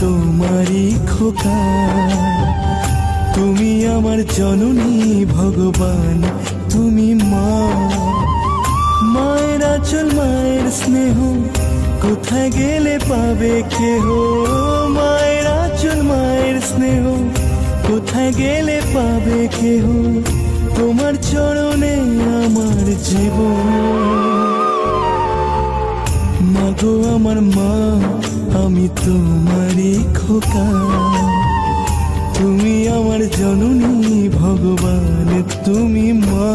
তোমারই খোকা। তুমি আমার জননী ভগবান, তুমি মা। মায়ের আচল, মায়ের স্নেহ, কোথায় গেলে পাবে কেহ? মায়ের আচল, মায়ের স্নেহ, কোথায় গেলে পাবে কেহ? তোমার চরণে আমার জীবন। আমার মা আমি তোমারই খোকা। তুমি আমার জননী ভগবান তুমি মা।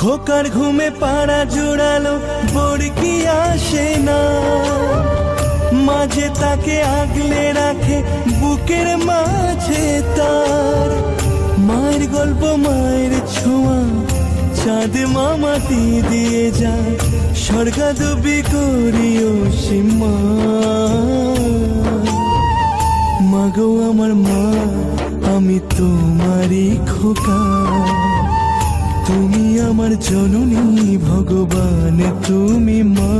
খোকার ঘুমে পাড়া জোড়ালো, বড়কি আসে না। মাঝে তাকে আগলে রাখে, বুকের মাঝে তার। মায়ের গল্প মায়ের ছোঁয়া, চাঁদ মামাটি দিয়ে যায়। স্বর্গাদবি করিও সীমা। মাগো আমার মা, আমি তোমারই খোকা। তুমি আমার জননী ভগবান তুমি মা।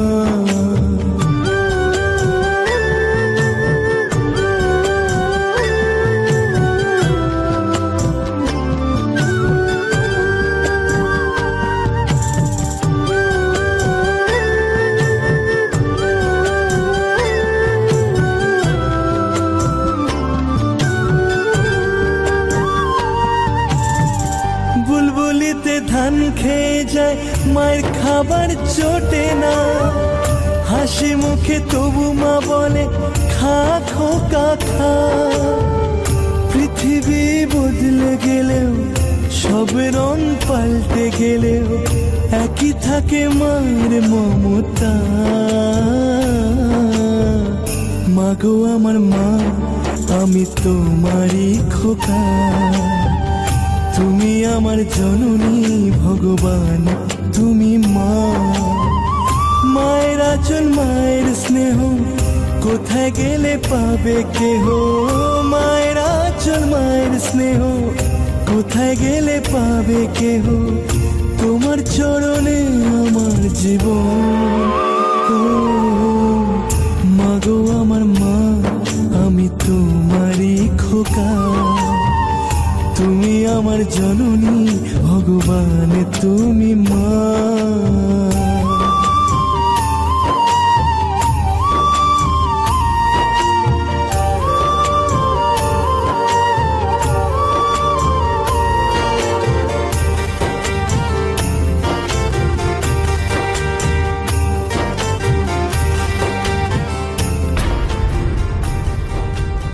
বুলবুলিতে ধান খেয়ে যায়, মায়ের খাবার চটে না। হাসি মুখে তবু মা বলে, খা খোকা খা। পৃথিবী বদলে গেলেও, সব রং পাল্টে গেলেও, একই থাকে মায়ের মমতা। মাগো আমার মা, আমি তোমারই খোকা। তুমি আমার জননী ভগবান, তুমি মা। মায়ের আচল মায়ের স্নেহ, কোথায় গেলে পাবে কেহ? মায়ের আচল মায়ের স্নেহ, কোথায় গেলে পাবে কেহ? তোমার চরণে আমার জীবন। মাগো আমার মা, আমি তোমারই খোকা। আমার জননী ভগবান তুমি মা।